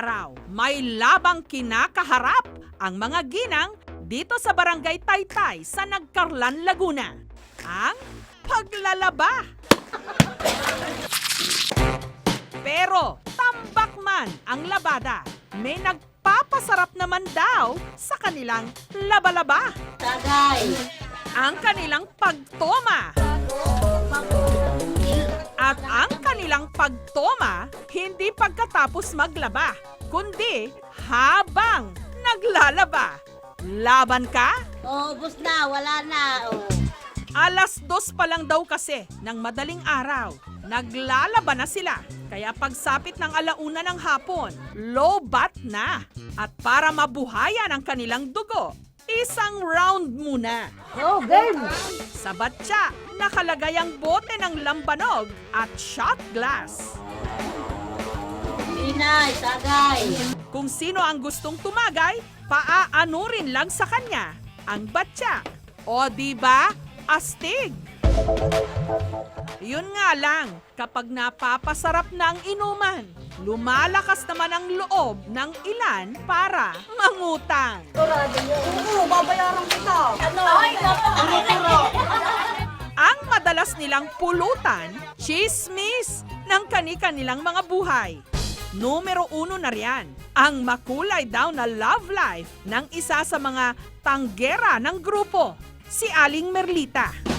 araw, may labang kinakaharap ang mga ginang dito sa Barangay Taytay sa Nagkarlan, Laguna. Ang paglalaba. Pero tambak man ang labada, may nagpapasarap naman daw sa kanilang labalaba. Tagay. Ang kanilang pagtoma. At ang kanilang pagtoma, hindi pagkatapos maglaba, kundi habang naglalaba. Laban ka? Oh, bus na, wala na. Oh. Alas dos pa lang daw kasi ng madaling araw. Naglalaba na sila. Kaya pagsapit ng alauna ng hapon, low bat na. At para mabuhayan ang kanilang dugo, isang round muna. Oh, game. Sa batya, nakalagay ang bote ng lambanog at shot glass. Inay, tagay. Kung sino ang gustong tumagay, paaanurin lang sa kanya ang batya. O di ba? Astig! Yun nga lang, kapag napapasarap na ang inuman, lumalakas naman ang loob ng ilan para mangutang. Oo, babayaran kita. Ano? Ay, Ang madalas nilang pulutan, chismis ng kani-kanilang mga buhay. Numero uno na riyan, ang makulay daw na love life ng isa sa mga tanggera ng grupo, si Aling Merlita.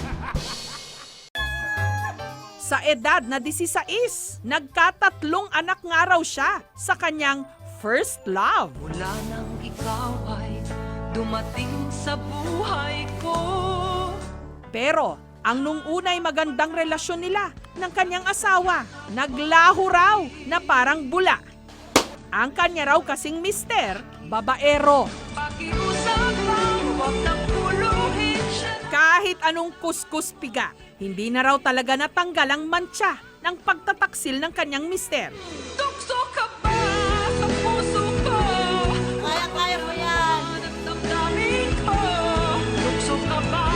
Sa edad na 16, nagkatatlong anak nga raw siya sa kanyang first love. Mula nang ikaw ay dumating sa buhay ko Pero ang nung unay magandang relasyon nila ng kanyang asawa, naglaho raw na parang bula. Ang kanya raw kasing mister, babaero. Anong kuskus piga, hindi na raw talaga natanggal ang mantsa ng pagtataksil ng kanyang mister. Tukso ka ba sa puso ko? Kaya, kaya mo yan. Damdamin ko Tukso ka ba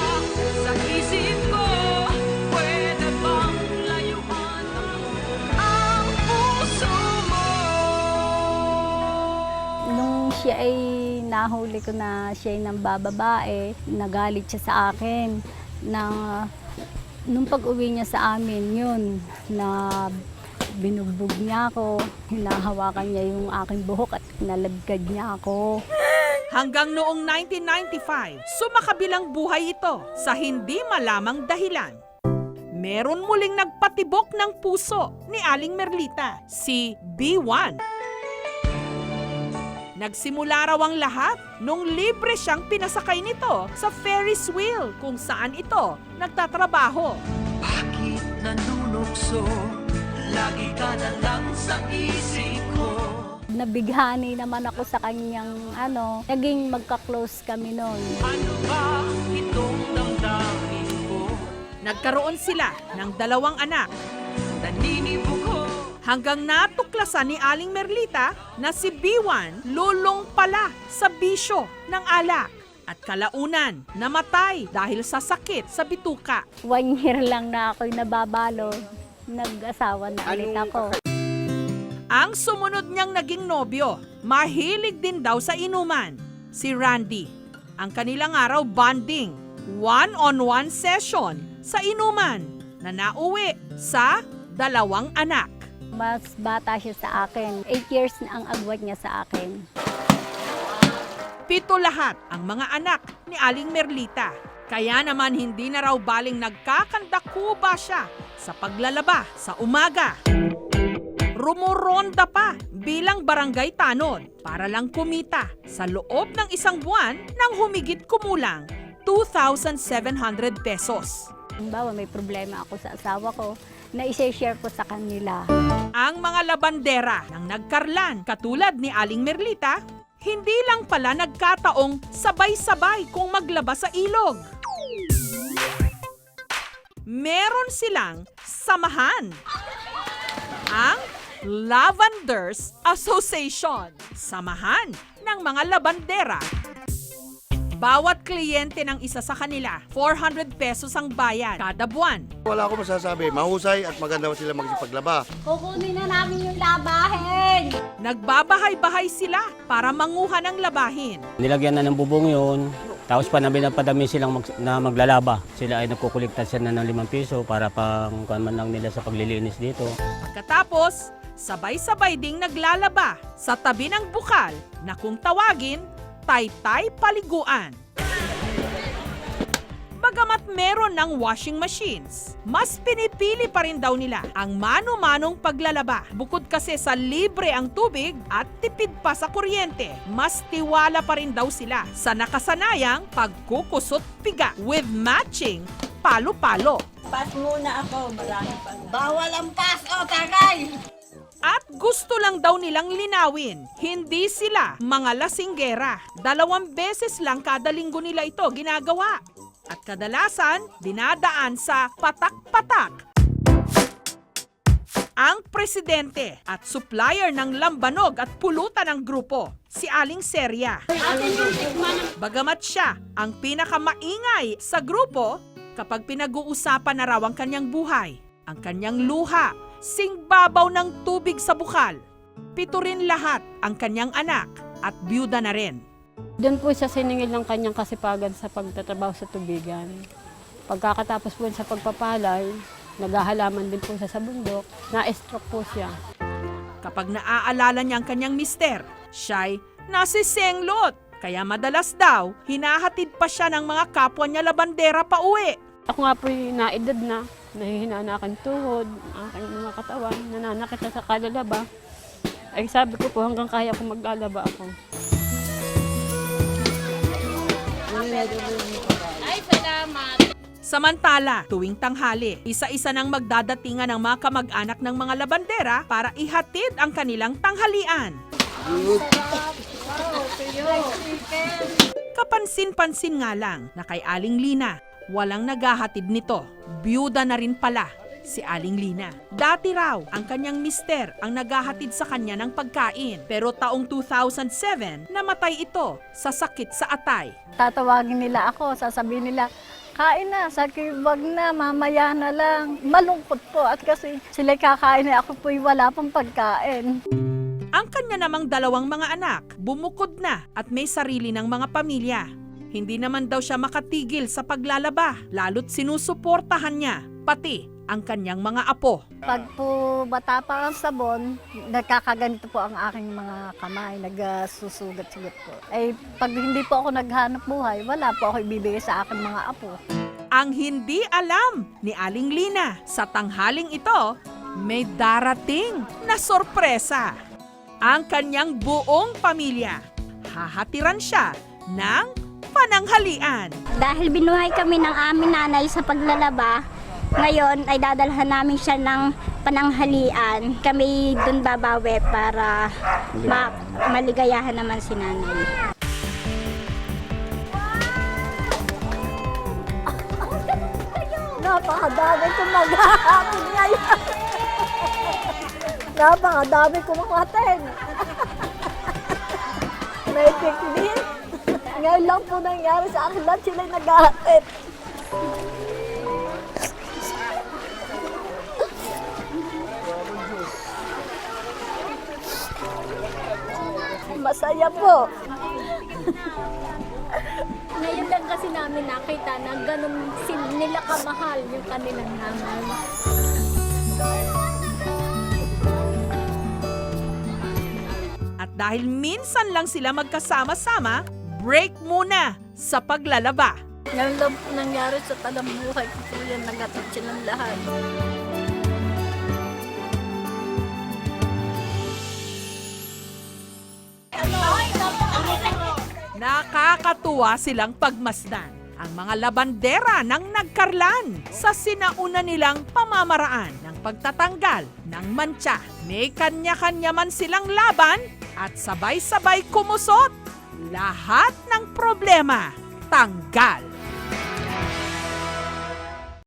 sa isip ko? Pwede bang layuan ang puso mo? Nung siya ay nahuli ko na siya ay nang bababae, nagalit siya sa akin na nung pag-uwi niya sa amin yun na binugbog niya ako, hinahawakan niya yung aking buhok at nalagkad niya ako. Hanggang noong 1995, sumakabilang buhay ito sa hindi malamang dahilan. Meron muling nagpatibok ng puso ni Aling Merlita, si B1. Nagsimula raw ang lahat nung libre siyang pinasakay nito sa Ferris wheel kung saan ito nagtatrabaho. Bakit nanunukso? Lagi ka na lang sa isip ko Nabighani naman ako sa kanyang ano, naging magka-close kami noon. Ano ba itong damdamin ko? Nagkaroon sila ng dalawang anak ko hanggang natuklasan ni Aling Merlita na si B1 lulong pala sa bisyo ng alak at kalaunan namatay dahil sa sakit sa bituka. One year lang na ako'y nababalo, nag-asawa na ulit ako. Ang sumunod niyang naging nobyo, mahilig din daw sa inuman, si Randy. Ang kanilang araw bonding, one-on-one session sa inuman na nauwi sa dalawang anak. Mas bata siya sa akin. Eight years na ang agwat niya sa akin. Pito lahat ang mga anak ni Aling Merlita. Kaya naman hindi na raw baling nagkakandakuba siya sa paglalaba sa umaga. Rumuronda pa bilang barangay tanod para lang kumita sa loob ng isang buwan ng humigit kumulang 2,700 pesos. Halimbawa, may problema ako sa asawa ko, na share ko sa kanila. Ang mga labandera ng nagkarlan katulad ni Aling Merlita, hindi lang pala nagkataong sabay-sabay kung maglaba sa ilog. Meron silang samahan. Ang Lavenders Association. Samahan ng mga labandera Bawat kliyente ng isa sa kanila, 400 pesos ang bayad kada buwan. Wala akong masasabi. Mahusay at maganda sila magsipaglaba. Kukunin na namin yung labahin! Nagbabahay-bahay sila para manguha ng labahin. Nilagyan na ng bubong yun. Tapos pa namin napadami silang mag, na maglalaba. Sila ay nagkukulikta siya na ng 5 piso para pang kuwan man lang nila sa paglilinis dito. Pagkatapos, sabay-sabay ding naglalaba sa tabi ng bukal na kung tawagin, Taytay Paliguan. Bagamat meron ng washing machines, mas pinipili pa rin daw nila ang mano-manong paglalaba. Bukod kasi sa libre ang tubig at tipid pa sa kuryente, mas tiwala pa rin daw sila sa nakasanayang pagkukusot piga with matching palo-palo. Pass muna ako, marami pa. Bawal ang pass, o tagay! Gusto lang daw nilang linawin, hindi sila mga lasinggera. Dalawang beses lang kada linggo nila ito ginagawa. At kadalasan, dinadaan sa patak-patak. Ang presidente at supplier ng lambanog at pulutan ng grupo, si Aling Seria. Bagamat siya ang pinakamaingay sa grupo kapag pinag-uusapan na raw ang kanyang buhay, ang kanyang luha, singbabaw ng tubig sa bukal. Pito rin lahat ang kanyang anak at byuda na rin. Doon po siya siningil ng kanyang kasipagan sa pagtatrabaho sa tubigan. Pagkakatapos po sa pagpapalay, naghahalaman din po siya sa bundok. Na-stroke po siya. Kapag naaalala niya ang kanyang mister, siya'y nasisenglot. Kaya madalas daw, hinahatid pa siya ng mga kapwa niya labandera pa uwi. Ako nga po naedad na, nahihina na aking tuhod, aking mga katawan, nananakit na sa kalalaba. Ay sabi ko po hanggang kaya ko maglalaba ako. Samantala, tuwing tanghali, isa-isa nang magdadatingan ang mga kamag-anak ng mga labandera para ihatid ang kanilang tanghalian. Kapansin-pansin nga lang na kay Aling Lina, walang naghahatid nito. Byuda na rin pala si Aling Lina. Dati raw, ang kanyang mister ang naghahatid sa kanya ng pagkain. Pero taong 2007, namatay ito sa sakit sa atay. Tatawagin nila ako, sasabihin nila, kain na, sabi ko, wag na, mamaya na lang. Malungkot po at kasi sila kakain na ako po'y wala pang pagkain. Ang kanya namang dalawang mga anak, bumukod na at may sarili ng mga pamilya. Hindi naman daw siya makatigil sa paglalaba, lalo't sinusuportahan niya, pati ang kanyang mga apo. Pag po bata pa ang sabon, nagkakaganito po ang aking mga kamay, nagsusugat-sugat po. Ay, pag hindi po ako naghanap buhay, wala po ako ibibigay sa aking mga apo. Ang hindi alam ni Aling Lina sa tanghaling ito, may darating na sorpresa. Ang kanyang buong pamilya. Hahatiran siya ng pananghalian. Dahil binuhay kami ng aming nanay sa paglalaba, ngayon ay dadalhan namin siya ng pananghalian. Kami dun babawi para ma- maligayahan naman si nanay. Napakadami kong maghahatid ngayon. Napakadami kong makatid. May picnic. Ngayon lang po nangyari sa akin lahat sila naghahatid. Masaya po. Ngayon lang kasi namin nakita na ganun nila kamahal yung kanilang nanay. At dahil minsan lang sila magkasama-sama, break muna sa paglalaba. Ngayon lang po nangyari sa talambuhay ko po yan, nagatid silang lahat. Nakakatuwa silang pagmasdan ang mga labandera ng nagkarlan sa sinauna nilang pamamaraan ng pagtatanggal ng mantsa. May kanya-kanya man silang laban at sabay-sabay kumusot. Lahat ng problema tanggal.